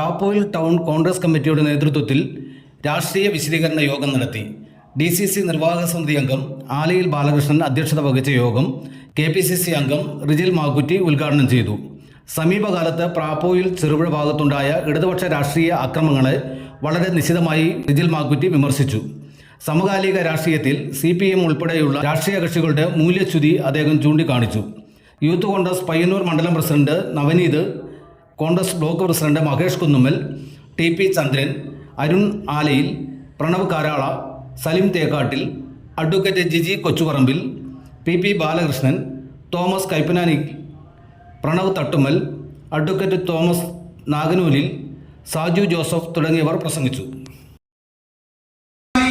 പ്രാപ്പോയിൽ town Congress കമ്മിറ്റിയുടെ നേതൃത്വത്തിൽ രാഷ്ട്രീയ വിശദീകരണ യോഗം നടത്തി. ഡി സി സി നിർവാഹക സമിതി അംഗം ആലയിൽ ബാലകൃഷ്ണൻ അധ്യക്ഷത വഹിച്ച യോഗം കെ പി സി സി അംഗം റിജിൽ മാക്കുറ്റി ഉദ്ഘാടനം ചെയ്തു. സമീപകാലത്ത് പ്രാപ്പോയിൽ ചെറുപുഴ ഭാഗത്തുണ്ടായ ഇടതുപക്ഷ രാഷ്ട്രീയ അക്രമങ്ങളെ വളരെ നിശിതമായി റിജിൽ മാക്കുറ്റി വിമർശിച്ചു. സമകാലിക രാഷ്ട്രീയത്തിൽ സി പി എം ഉൾപ്പെടെയുള്ള രാഷ്ട്രീയ കക്ഷികളുടെ മൂല്യച്യുതി അദ്ദേഹം ചൂണ്ടിക്കാണിച്ചു. യൂത്ത് കോൺഗ്രസ് പയ്യന്നൂർ മണ്ഡലം president Navaneeth Congress block president Mahesh Kunnummal T P Chandran Arun Alayil Pranav Karala Salim Thekkattil advocate Jiji Kochuparambil P P Balakrishnan Thomas Kaippanani Pranav Thattummal advocate Thomas Naganoolil Saju Joseph തുടങ്ങിയവർ പ്രസംഗിച്ചു. ഈ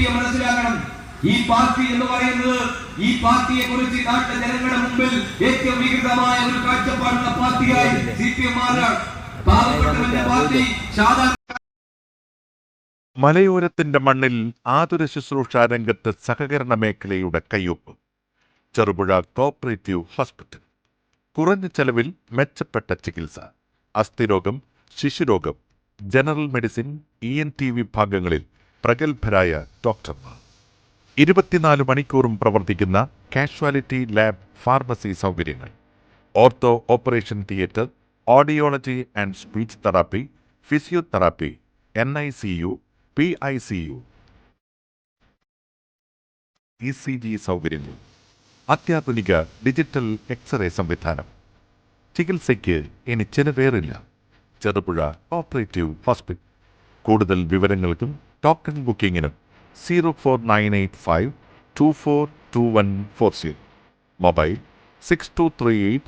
ഈ മനസ്സിലാക്കണം. ഈ party എന്ന് പറയുന്നത് ഈ പാർട്ടിയെ കുറിച്ച് നാട്ടിലെ ജനങ്ങളുടെ മുമ്പിൽ ഏറ്റവും വികൃതമായ ഒരു കാഴ്ചപ്പാടുള്ള പാർട്ടിയായി സി പി എം മാറുകയാണ് പാവപ്പെട്ടവന്റെ പാർട്ടി സാധാരണ മലയോരത്തിന്റെ മണ്ണിൽ ആതുര ശുശ്രൂഷ രംഗത്ത് സഹകരണ മേഖലയുടെ കയ്യൊപ്പ്. Cherupuzha cooperative hospital. കുറഞ്ഞ ചെലവിൽ മെച്ചപ്പെട്ട ചികിത്സ. അസ്ഥിരോഗം ശിശുരോഗം general medicine E N T വിഭാഗങ്ങളിൽ പ്രഗത്ഭരായ ഡോക്ടർമാർ. ഇരുപത്തിനാല് മണിക്കൂറും പ്രവർത്തിക്കുന്ന കാഷ്വാലിറ്റി ലാബ് ഫാർമസി സൗകര്യങ്ങൾ. Ortho operation theatre audiology and speech therapy physiotherapy N I C U P I C U. E C G സൗകര്യങ്ങൾ. അത്യാധുനിക ഡിജിറ്റൽ എക്സ്റേ സംവിധാനം. ചികിത്സയ്ക്ക് ഇനി ചിലവേറില്ല. Cherupuzha operative hospital. കൂടുതൽ വിവരങ്ങൾക്കും ടോക്കൺ ബുക്കിങ്ങിനും 04985 Mobile 6238